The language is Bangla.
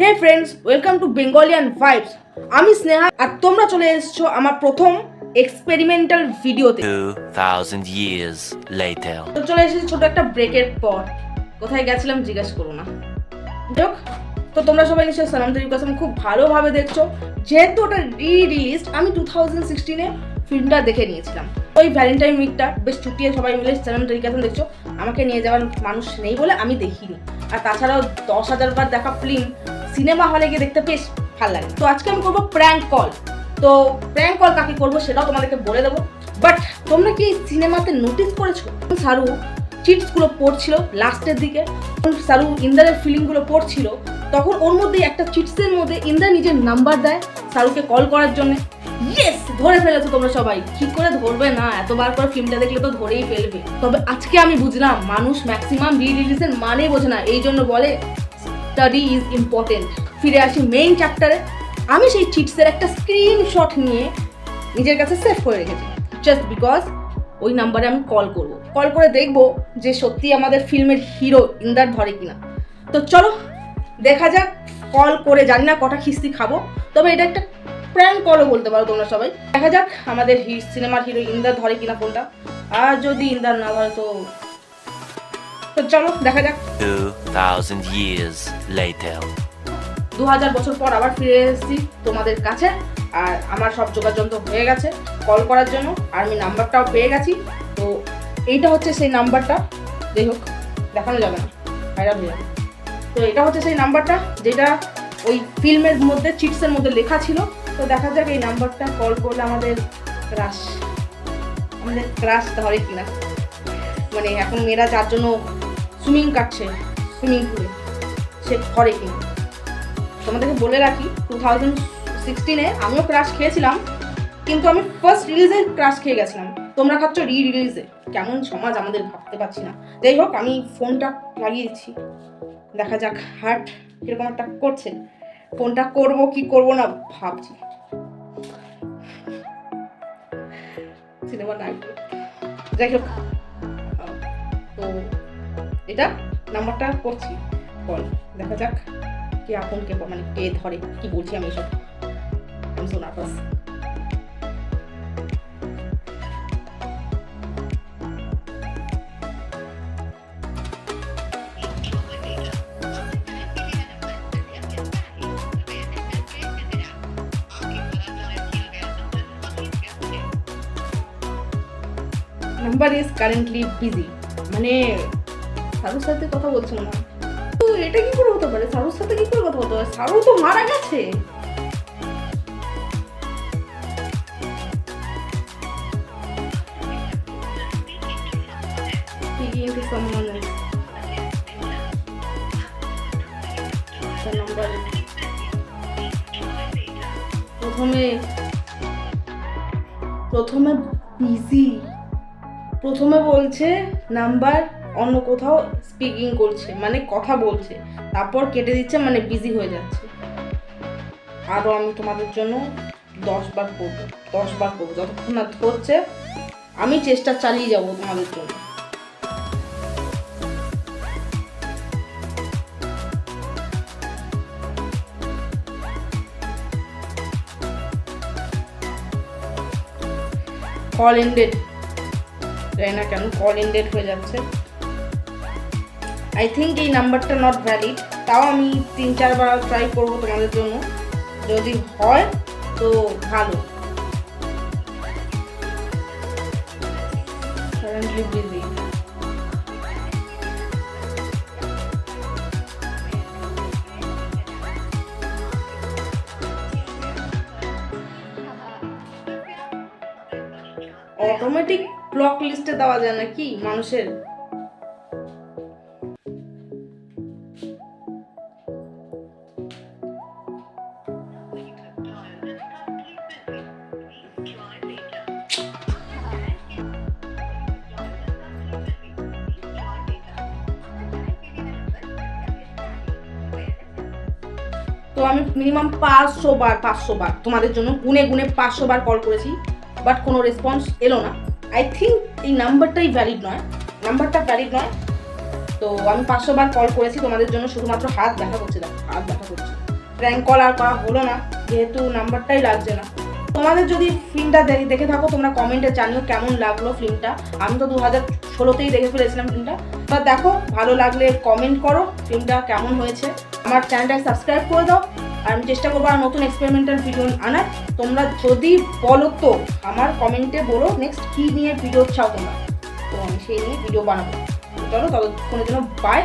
Hey friends welcome to Bengalian vibes আমি স্নেহা আর তোমরা চলে এসেছ আমার প্রথম এক্সপেরিমেন্টাল ভিডিওতে 2,000 years later. তো চলে এসেছি ছোট একটা ব্রেকের পর। কোথায় গেছিলাম জিজ্ঞেস করো না। যাক তো তোমরা সবাই নিশ্চয়ই সালাম তরিক কাসম খুব ভালোভাবে দেখছ। যেহেতু ওটা রি রিলিজ আমি টু থাউজেন্ড সিক্সটিনে ফিল্মটা দেখে নিয়েছিলাম। ওই ভ্যালেন্টাইন উইকটা বেশ ছুটিয়ে সবাই মিলে সালাম কাসম দেখছ। আমাকে নিয়ে যাওয়ার মানুষ নেই বলে আমি দেখিনি। আর তাছাড়াও দশ হাজার বার দেখা ফিল্ম সিনেমা হলে গিয়ে দেখতে বেশ ভালো লাগে। তো আজকে আমি করব প্র্যাঙ্ক কল তো প্র্যাঙ্ক কল কাকে করব সেটাও তোমাদেরকে বলে দেবো। বাট তোমরা কি সিনেমাতে নোটিস করেছ? সারু চিটসগুলো পড়ছিল লাস্টের দিকে? সারু ইন্দারের ফিলিংগুলো পড়ছিল? তখন ওর মধ্যে একটা চিটসের মধ্যে ইন্দার নিজের নাম্বার দেয় সারুকে কল করার জন্য। ইয়েস ধরে ফেলেছো তোমরা সবাই। ঠিক করে ধরবে না? এতবার করে ফিল্মটা দেখলে তো ধরেই ফেলবে। তবে আজকে আমি বুঝলাম, মানুষ ম্যাক্সিমাম রি রিলিজের মানে বোঝে না। এই জন্য বলে স্টাডি ইজ ইম্পর্টেন্ট ফিরে আসি মেইন চ্যাপ্টারে আমি সেই চিটসের একটা স্ক্রিনশট নিয়ে নিজের কাছে সেভ করে রেখেছি। জাস্ট বিকজ ওই নাম্বারে আমি কল করব। কল করে দেখব যে সত্যি আমাদের ফিল্মের হিরো ইন্দার ধরে কিনা। তো চলো, দেখা যাক কল করে জানি না কটা খিস্তি খাব। তবে এটা একটা প্র্যাঙ্ক কলও বলতে পারো তোমরা সবাই। দেখা যাক আমাদের সিনেমার হিরো ইন্দার ধরে কিনা ফোনটা আর যদি ইন্দার না ধরে তো তো চলো দেখা যাক। 2,000 years later. দু হাজার বছর পর আবার ফিরে এসেছি তোমাদের কাছে আর আমার সব যোগাযোগ হয়ে গেছে কল করার জন্য আর আমি নাম্বারটাও পেয়ে গেছি। তো এইটা হচ্ছে সেই নাম্বারটা। যাই হোক দেখানো যাবে না। ভাইরাল হয়ে যাবে। তো এটা হচ্ছে সেই নাম্বারটা যেটা ওই ফিল্মের মধ্যে চিটসের মধ্যে লেখা ছিল। তো দেখা যাক এই নাম্বারটা কল করলে আমাদের ক্রাশ আমাদের ক্রাশ ধরে কিনা। মানে এখন মেয়েরা যার জন্য সুইমিং কাটছে, সুইমিং পুলে। সে ধরে কিনা তোমাদেরকে বলে রাখি টু থাউজেন্ড সিক্সটিনে আমিও ক্রাশ খেয়েছিলাম, কিন্তু আমি ফার্স্ট রিলিজে ক্রাশ খেয়ে গেছিলাম। তোমরা খাচ্ছ রি রিলিজে কেমন সমাজ, আমাদের ভাবতে পারছি না। যাই হোক, আমি ফোনটা লাগিয়েছি দেখা যাক হার্ট কীরকম একটা করছে। ফোনটা করব কি করব না, ভাবছি। সিনেমা নাইট যাই হোক তো এটা নাম্বারটা করছি। কল দেখা যাক কে আপন কে মানে কে ধরে, কি বলছি আমি এসব। আমি নাম্বার ইজ কারেন্টলি বিজি মানে সারুর সাথে কথা বলছো না? তো এটা কি করে হতে পারে? সারুর সাথে কি করে কথা বলতে পারে? সারু তো মারা গেছে। প্রথমে প্রথমে বিজি প্রথমে বলছে নাম্বার অন্য কোথাও স্পিকিং করছে মানে কথা বলছে, তারপর কেটে দিচ্ছে মানে বিজি হয়ে যাচ্ছে। আরও আমি তোমাদের জন্য দশ বার করব দশ বার করব, যতক্ষণ না ধরছে, আমি চেষ্টা চালিয়ে যাব তোমাদের জন্য। কল এন্ডেড তাই না কেন কল এন্ডেড হয়ে যাচ্ছে। আই থিঙ্ক এই নাম্বারটা নট ভ্যালিড তাও আমি তিন, চারবার ট্রাই করব তোমাদের জন্য। যদি হয়, তো ভালো। অটোমেটিক ব্লক লিস্টে দেওয়া যায় নাকি মানুষের? তো আমি মিনিমাম পাঁচশো বার পাঁচশো বার তোমাদের জন্য গুনে গুনে পাঁচশো বার কল করেছি বাট কোনো রেসপন্স এলো না। আই থিঙ্ক এই নাম্বারটাই ভ্যালিড নয়। নাম্বারটা ভ্যালিড নয়। তো আমি পাঁচশো বার কল করেছি তোমাদের জন্য, শুধুমাত্র হাত দেখা করছে হাত দেখা করছে। র্যাঙ্ক কল আর করা হলো না, যেহেতু নাম্বারটাই লাগছে না। তোমাদের যদি ফিল্মটা দেখে থাকো, তোমরা কমেন্টে জানিও কেমন লাগল ফিল্মটা। আমি তো দু হাজার ষোলোতেই দেখে ফেলেছিলাম ফিল্মটা। বা দেখো, ভালো লাগলে কমেন্ট করো ফিল্মটা কেমন হয়েছে। আমার চ্যানেলটা সাবস্ক্রাইব করে দাও। আর আমি চেষ্টা করব আর নতুন এক্সপেরিমেন্টাল ভিডিও আনার। তোমরা যদি বলো তো আমার কমেন্টে বলো নেক্সট কী নিয়ে ভিডিও চাও তোমরা। তো আমি সেই নিয়ে ভিডিও বানাবো। চলো, ততক্ষণের জন্য বাই